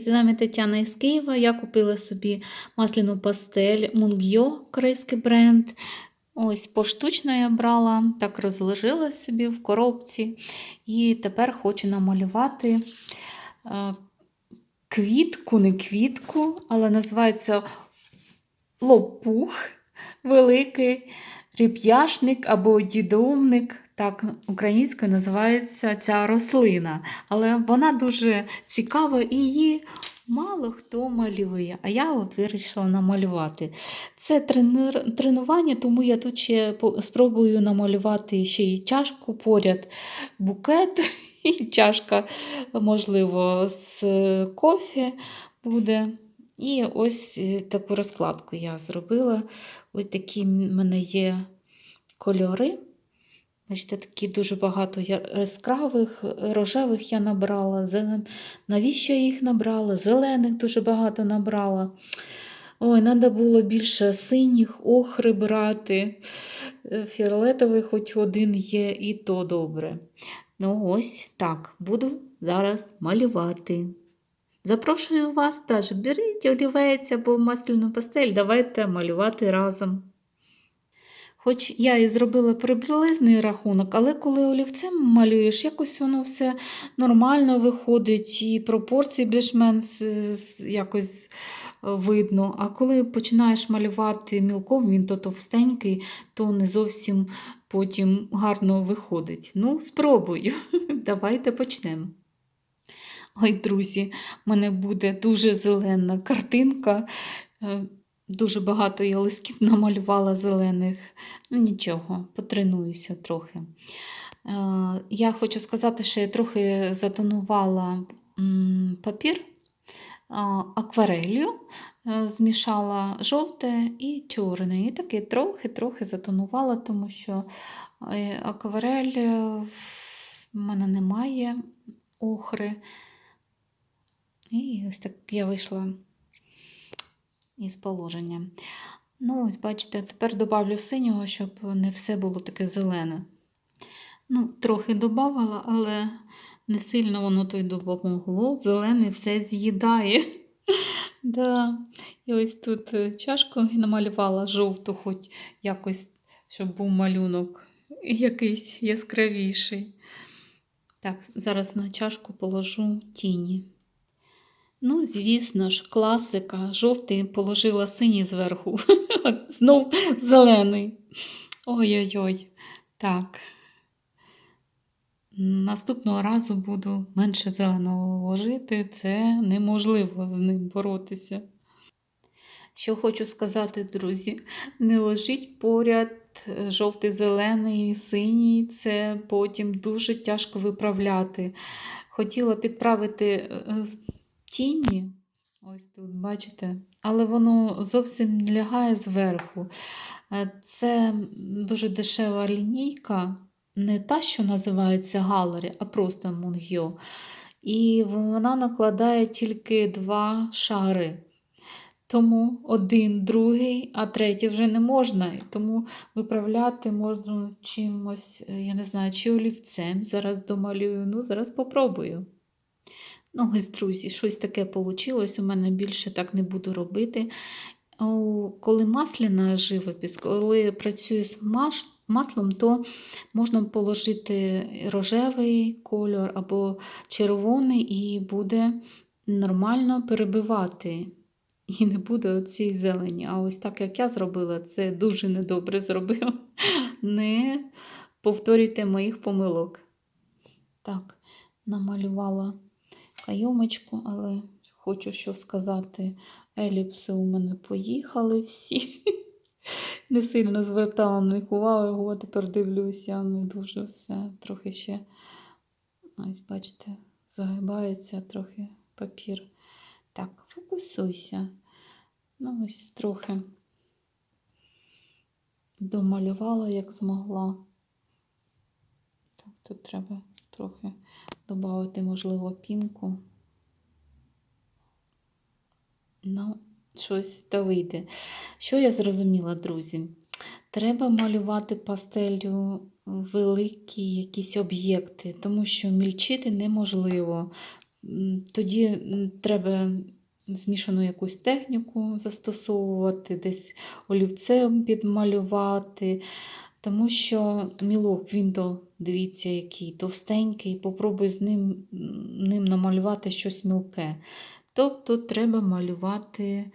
З вами Тетяна із Києва. Я купила собі масляну пастель Мунгйо, корейський бренд. Ось поштучно я брала, так розложила собі в коробці. І тепер хочу намалювати е, квітку, не квітку, але називається лопух великий, ріп'яшник або дідовник. Так українською називається ця рослина. Але вона дуже цікава і її мало хто малює. А я от вирішила намалювати. Це тренування, тому я тут ще спробую намалювати ще й чашку поряд, букет і чашка, можливо, з кофе буде. І ось е, таку розкладку я зробила. Ось такі в мене є кольори. Бачите, такі дуже багато яскравих, рожевих я набрала. Навіщо я їх набрала? Зелених дуже багато набрала. Ой, треба було більше синіх, охри брати. Е, Фіолетовий хоч один є, і то добре. Ну, ось так, буду зараз малювати. Запрошую вас теж, беріть олівець або масляну пастель, давайте малювати разом. Хоч я і зробила приблизний рахунок, але коли олівцем малюєш, якось воно все нормально виходить, і пропорції більш-менш е, якось видно. А коли починаєш малювати мілком, він то товстенький, то не зовсім потім гарно виходить. Ну, спробую. Давайте почнемо. Ой, друзі, в мене буде дуже зелена картинка. Дуже багато я листків намалювала зелених. Ну, нічого, потренуюся трохи. Е, Я хочу сказати, що я трохи затонувала папір акварелью, е, змішала жовте і чорне. І таки трохи-трохи затонувала, тому що е, акварель в мене немає охри. І ось так я вийшла із положення. Ну, ось, бачите, тепер добавлю синього, щоб не все було таке зелене. Ну, трохи додавала, але не сильно воно то й допомогло. Зелене все з'їдає. Да. І ось тут е, чашку намалювала жовту, хоч якось, щоб був малюнок якийсь яскравіший. Так, зараз на чашку положу тіні. Ну, звісно ж, класика. Жовтий положила синій зверху. Знов зелений. Ой-ой-ой. Так. Наступного разу буду менше зеленого ложити. Це неможливо з ним боротися. Що хочу сказати, друзі, не ложіть поряд е, жовтий, зелений, синій, це потім дуже тяжко виправляти. Хотіла підправити е, тіні, ось тут, бачите, але воно зовсім не лягає зверху. Е, Це дуже дешева лінійка, не та, що називається Галері, а просто Мунгйо. І вона накладає тільки два шари. Тому один, другий, а третій вже не можна. Тому виправляти можна чимось, е, я не знаю, чи олівцем. Зараз домалюю, ну, зараз попробую. Ну, ось, друзі, щось таке вийшло. У мене більше так не буду робити. Коли масляна живопис, коли працюю з маслом, то можна положити рожевий кольор або червоний, і буде нормально перебивати. І не буде оцій зелені. А ось так, як я зробила, це дуже недобре зробила. Не повторюйте моїх помилок. Так, намалювала кайомочку, але хочу що сказати. Еліпси у мене поїхали всі. Не сильно звертала на них увагу, а тепер дивлюся, не дуже все. Трохи ще, ось, бачите, загибається трохи папір. Так, фокусуйся. Ну, ось трохи домалювала, як змогла. Так, тут треба трохи додати, можливо, пінку. Ну, щось то вийде. Що я зрозуміла, друзі? Треба малювати пастелью великі якісь об'єкти, тому що мільчити неможливо. тоді треба змішану якусь техніку застосовувати, десь олівцем підмалювати. Тому що мілок він дивіться, який товстенький, попробуй з ним, ним намалювати щось мілке. Тобто треба малювати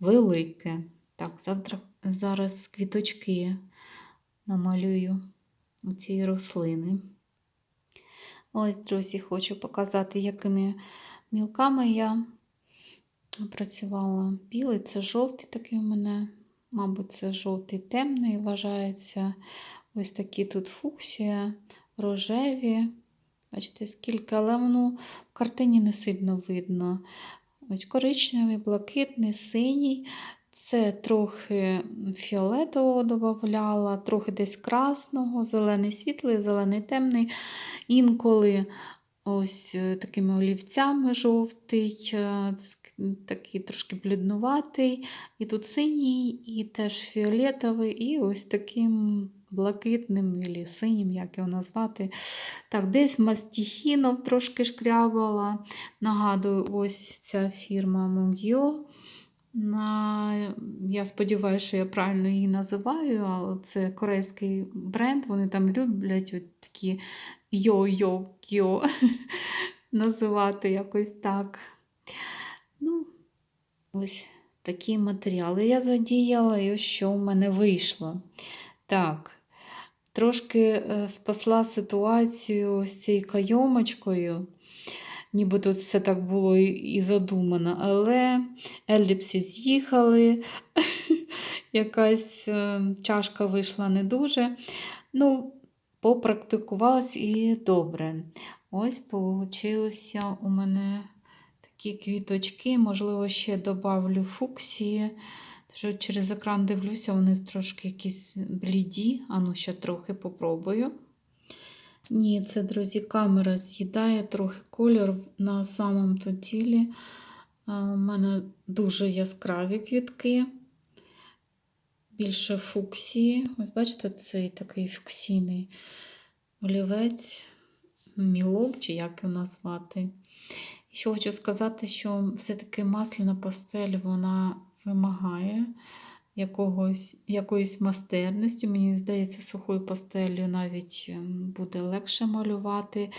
велике. Так, завтра, зараз квіточки намалюю у цієї рослини. Ось, друзі, хочу показати, якими мілками я працювала. Білий це жовтий такий у мене. Мабуть, це жовтий темний вважається. Ось такі тут фуксія, рожеві. Бачите, скільки, але воно в картині не сильно видно. Ось коричневий, блакитний, синій. Це трохи фіолетового додавала, трохи десь красного, зелений світлий, зелений темний. Інколи ось е, такими олівцями жовтий, е, такий трошки бліднуватий. І тут синій, і теж фіолетовий, і ось таким блакитним або синім, як його назвати. Так, Десь мастихінов трошки шкрябала. Нагадую, ось ця фірма Mungyo. На, Я сподіваюся, що я правильно її називаю, але це корейський бренд. Вони там люблять от такі йо-йо-йо називати якось так. Ось такі матеріали я задіяла, і ось що в мене вийшло. Так, трошки е, спасла ситуацію з цією кайомочкою ніби тут все так було і задумано, але еліпсі з'їхали, якась е, чашка вийшла не дуже. Ну, попрактикувалась і добре. Ось вийшло у мене такі квіточки, можливо, ще додавлю фуксії. Що через екран дивлюся, вони трошки якісь бліді, а ну ще трохи попробую. Ні, це, друзі, камера з'їдає трохи кольор на самому то тілі. У мене дуже яскраві квітки, більше фуксії. Ось бачите, цей такий фуксійний олівець, мілок, чи як його назвати. Що хочу сказати, що все-таки масляна пастель вона вимагає якогось, якоїсь мастерності. Мені здається, сухою пастелью навіть ем, буде легше малювати.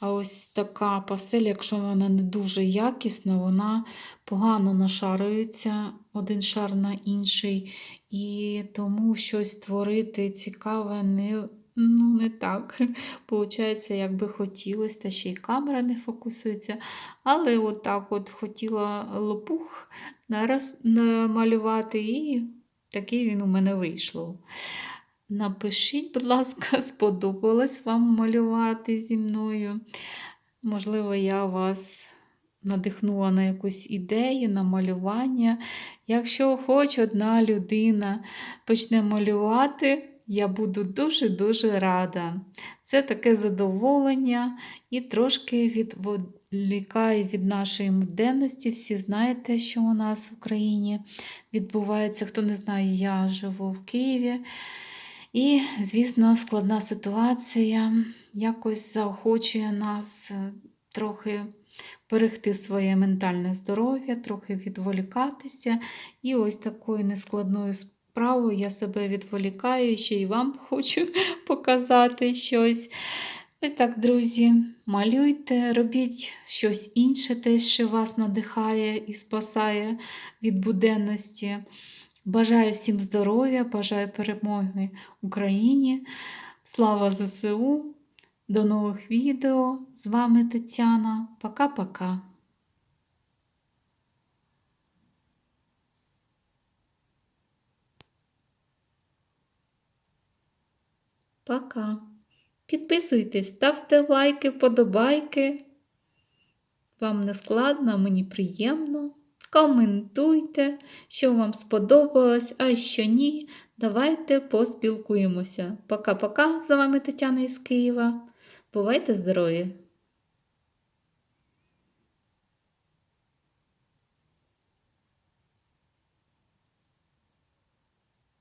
А ось така пастель, якщо вона не дуже якісна, вона погано нашарюється один шар на інший. І тому щось створити цікаве не Ну, не так. Получається, як би хотілося, та ще й камера не фокусується. Але от так от хотіла лопух нараз намалювати і Такий він у мене вийшло. Напишіть, будь ласка, сподобалось вам малювати зі мною. Можливо, я вас надихнула на якусь ідею, на малювання. Якщо хоч одна людина почне малювати, я буду дуже-дуже рада. Це таке задоволення і трошки відволікає від нашої денності. Всі знаєте, що у нас в Україні відбувається. Хто не знає, я живу в Києві. І, звісно, складна ситуація якось заохочує нас е, трохи берегти своє ментальне здоров'я, трохи відволікатися. І ось такою нескладною справою вправо я себе відволікаю, ще й вам хочу показати щось. Ось так, друзі, малюйте, робіть щось інше, те, що вас надихає і спасає від буденності. Бажаю всім здоров'я, бажаю перемоги Україні. Слава ЗСУ! До нових відео. З вами Тетяна. Пока-пока. Пока. Підписуйтесь, ставте лайки, вподобайки. Вам не складно, мені приємно. Коментуйте, що вам сподобалось, а що ні. Давайте поспілкуємося. Пока-пока. З вами Тетяна із Києва. Бувайте здорові!